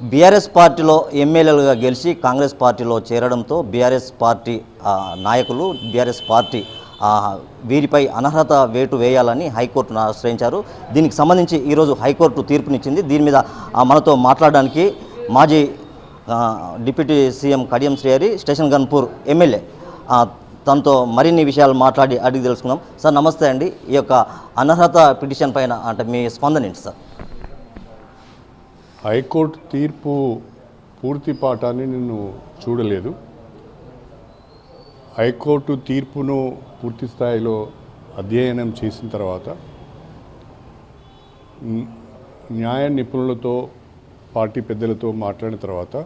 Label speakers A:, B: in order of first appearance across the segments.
A: BRS పార్టీలో ఎమ్మెల్యేలుగా గెలిచి కాంగ్రెస్ పార్టీలో చేరడంతో బీఆర్ఎస్ పార్టీ నాయకులు బీఆర్ఎస్ పార్టీ వీరిపై అనర్హత వేటు వేయాలని హైకోర్టును ఆశ్రయించారు. దీనికి సంబంధించి ఈరోజు హైకోర్టు తీర్పునిచ్చింది. దీని మీద ఆ, మనతో మాట్లాడడానికి మాజీ deputy CM Kadiyam Srihari station Ghanpur MLA. తనతో మరిన్ని విషయాలు మాట్లాడి అడిగి తెలుసుకుందాం. సార్ నమస్తే అండి. ఈ యొక్క అనర్హత పిటిషన్ పైన అంటే మీ స్పందన ఏంటి సార్?
B: హైకోర్టు తీర్పు పూర్తి పాఠాన్ని నేను చూడలేదు. హైకోర్టు తీర్పును పూర్తి స్థాయిలో అధ్యయనం చేసిన తర్వాత న్యాయ నిపుణులతో పార్టీ పెద్దలతో మాట్లాడిన తర్వాత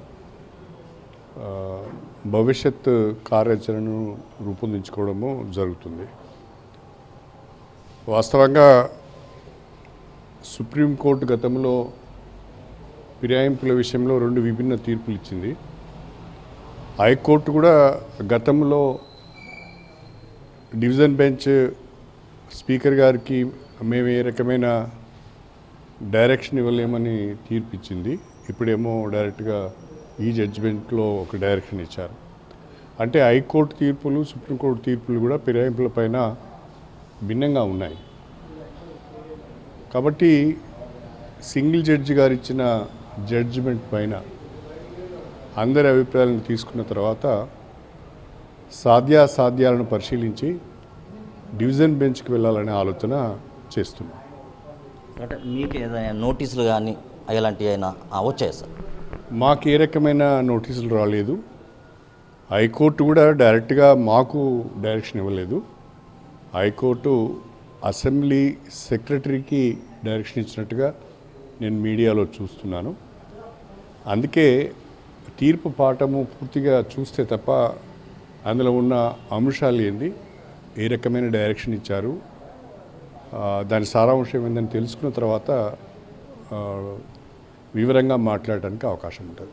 B: భవిష్యత్ కార్యాచరణను రూపొందించుకోవడము జరుగుతుంది. వాస్తవంగా సుప్రీంకోర్టు గతంలో ఫిరాయింపుల విషయంలో రెండు విభిన్న తీర్పులు ఇచ్చింది. హైకోర్టు కూడా గతంలో డివిజన్ బెంచ్ స్పీకర్ గారికి మేము ఏ రకమైన డైరెక్షన్ ఇవ్వలేమని తీర్పు ఇచ్చింది ఇప్పుడేమో డైరెక్ట్గా ఈ జడ్జిమెంట్లో ఒక డైరెక్షన్ ఇచ్చారు. అంటే హైకోర్టు తీర్పులు సుప్రీంకోర్టు తీర్పులు కూడా ఫిరాయింపుల పైన భిన్నంగా ఉన్నాయి. కాబట్టి సింగిల్ జడ్జి గారు ఇచ్చిన జడ్జిమెంట్ పైన అందరి అభిప్రాయాలను తీసుకున్న తర్వాత సాధ్యాసాధ్యాలను పరిశీలించి డివిజన్ బెంచ్కి వెళ్ళాలనే ఆలోచన చేస్తున్నాం.
A: అంటే మీకు ఏదైనా నోటీసులు కానీ అలాంటివి అయినా వచ్చాయి సార్?
B: మాకు ఏ రకమైన నోటీసులు రాలేదు. హైకోర్టు కూడా డైరెక్ట్గా మాకు డైరెక్షన్ ఇవ్వలేదు. హైకోర్టు అసెంబ్లీ సెక్రటరీకి డైరెక్షన్ ఇచ్చినట్టుగా నేను మీడియాలో చూస్తున్నాను. అందుకే తీర్పు పాఠము పూర్తిగా చూస్తే తప్ప అందులో ఉన్న అంశాలు ఏంది? ఏ రకమైన డైరెక్షన్ ఇచ్చారు? దాని సారాంశం ఏందని తెలుసుకున్న తర్వాత వివరంగా మాట్లాడడానికి అవకాశం ఉంటుంది.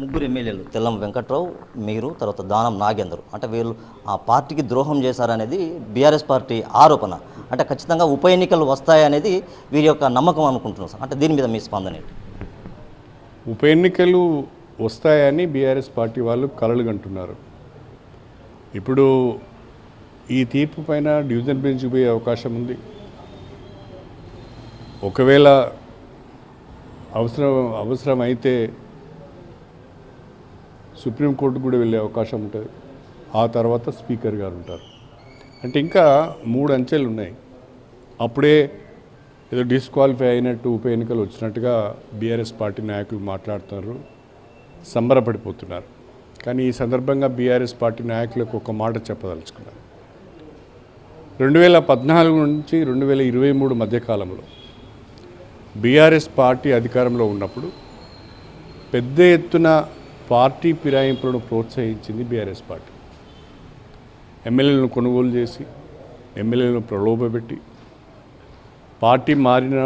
A: ముగ్గురు ఎమ్మెల్యేలు తెల్లం వెంకట్రావు మీరు తర్వాత దానం నాగేందర్. అంటే వీళ్ళు ఆ పార్టీకి ద్రోహం చేశారనేది బీఆర్ఎస్ పార్టీ ఆరోపణ. అంటే ఖచ్చితంగా ఉప ఎన్నికలు వస్తాయనేది వీరి యొక్క నమ్మకం అనుకుంటున్నాం సార్. అంటే దీని మీద మీ స్పందన
B: ఉప ఎన్నికలు వస్తాయని బీఆర్ఎస్ పార్టీ వాళ్ళు కలలు కంటున్నారు ఇప్పుడు ఈ తీర్పు పైన డివిజన్ బెంచ్ పోయే అవకాశం ఉంది. ఒకవేళ అవసరం అవసరం అయితే సుప్రీంకోర్టు కూడా వెళ్ళే అవకాశం ఉంటుంది. ఆ తర్వాత స్పీకర్ గారు ఉంటారు. అంటే ఇంకా మూడు అంచెలు ఉన్నాయి. అప్పుడే ఏదో డిస్క్వాలిఫై అయినట్టు ఉప ఎన్నికలు వచ్చినట్టుగా బీఆర్ఎస్ పార్టీ నాయకులు మాట్లాడుతున్నారు. సంబరపడిపోతున్నారు. కానీ ఈ సందర్భంగా బీఆర్ఎస్ పార్టీ నాయకులకు ఒక మాట చెప్పదలుచుకున్నారు రెండు వేల పద్నాలుగు నుంచి రెండు వేల ఇరవై మూడు మధ్యకాలంలో బీఆర్ఎస్ పార్టీ అధికారంలో ఉన్నప్పుడు పెద్ద ఎత్తున పార్టీ ఫిరాయింపులను ప్రోత్సహించింది బీఆర్ఎస్ పార్టీ. ఎమ్మెల్యేలను కొనుగోలు చేసి ఎమ్మెల్యేలను ప్రలోభపెట్టి పార్టీ మారిన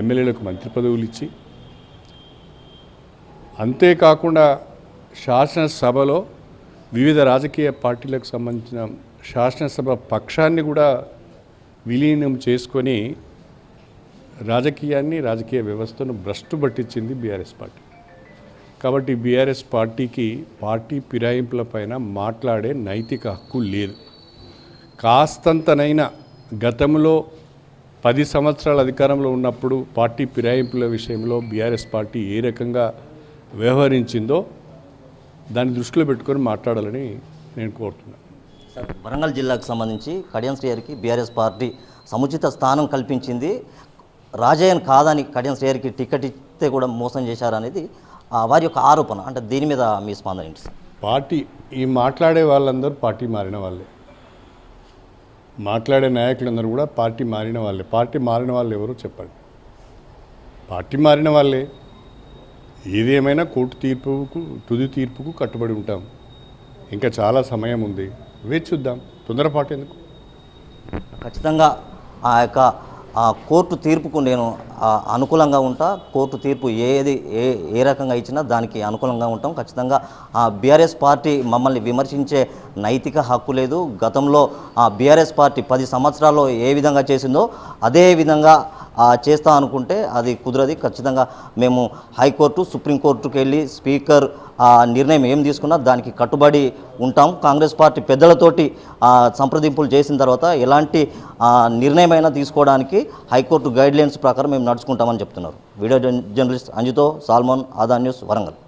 B: ఎమ్మెల్యేలకు మంత్రి పదవులు ఇచ్చి అంతేకాకుండా శాసనసభలో వివిధ రాజకీయ పార్టీలకు సంబంధించిన శాసనసభ పక్షాన్ని కూడా విలీనం చేసుకొని రాజకీయాన్ని రాజకీయ వ్యవస్థను భ్రష్టు పట్టించింది బీఆర్ఎస్ పార్టీ. కాబట్టి బీఆర్ఎస్ పార్టీకి పార్టీ ఫిరాయింపుల పైన మాట్లాడే నైతిక హక్కు లేదు. కాస్తంతనైనా గతంలో పది సంవత్సరాల అధికారంలో ఉన్నప్పుడు పార్టీ ఫిరాయింపుల విషయంలో బీఆర్ఎస్ పార్టీ ఏ రకంగా వ్యవహరించిందో దాన్ని దృష్టిలో పెట్టుకొని మాట్లాడాలని నేను కోరుతున్నాను.
A: సార్ వరంగల్ జిల్లాకు సంబంధించి కడియం శ్రీహరికి బీఆర్ఎస్ పార్టీ సముచిత స్థానం కల్పించింది. రాజయ్యన్ కాదని కడియం శ్రీహరికి టికెట్ ఇస్తే కూడా మోసం చేశారనేది వారి యొక్క ఆరోపణ అంటే దీని మీద మీ స్పందన ఏంటి సార్?
B: పార్టీ ఈ మాట్లాడే వాళ్ళందరూ పార్టీ మారిన వాళ్ళే. మాట్లాడే నాయకులందరూ కూడా పార్టీ మారిన వాళ్ళే. పార్టీ మారిన వాళ్ళు ఎవరో చెప్పండి. పార్టీ మారిన వాళ్ళే. ఏది ఏమైనా కోర్టు తీర్పుకు తుది తీర్పుకు కట్టుబడి ఉంటాం. ఇంకా చాలా సమయం ఉంది. వేచి చూద్దాం. తొందరపాటు ఎందుకు?
A: ఖచ్చితంగా ఆ యొక్క ఆ కోర్టు తీర్పుకు నేను అనుకూలంగా ఉంటా కోర్టు తీర్పు ఏది ఏ ఏ రకంగా ఇచ్చినా దానికి అనుకూలంగా ఉంటాం. ఖచ్చితంగా ఆ బీఆర్ఎస్ పార్టీ మమ్మల్ని విమర్శించే నైతిక హక్కు లేదు. గతంలో ఆ బీఆర్ఎస్ పార్టీ పది సంవత్సరాల్లో ఏ విధంగా చేసిందో అదే విధంగా చేస్తా అనుకుంటే అది కుదరది. ఖచ్చితంగా మేము హైకోర్టు సుప్రీంకోర్టుకు వెళ్ళి స్పీకర్ ఆ నిర్ణయం ఏం తీసుకున్నా దానికి కట్టుబడి ఉంటాం. కాంగ్రెస్ పార్టీ పెద్దలతోటి సంప్రదింపులు చేసిన తర్వాత ఎలాంటి నిర్ణయమైనా తీసుకోవడానికి హైకోర్టు గైడ్లైన్స్ ప్రకారం మేము నడుచుకుంటామని చెప్తున్నారు. వీడియో జర్నలిస్ట్ అంజితో సాల్మోన్ ఆదా న్యూస్ వరంగల్.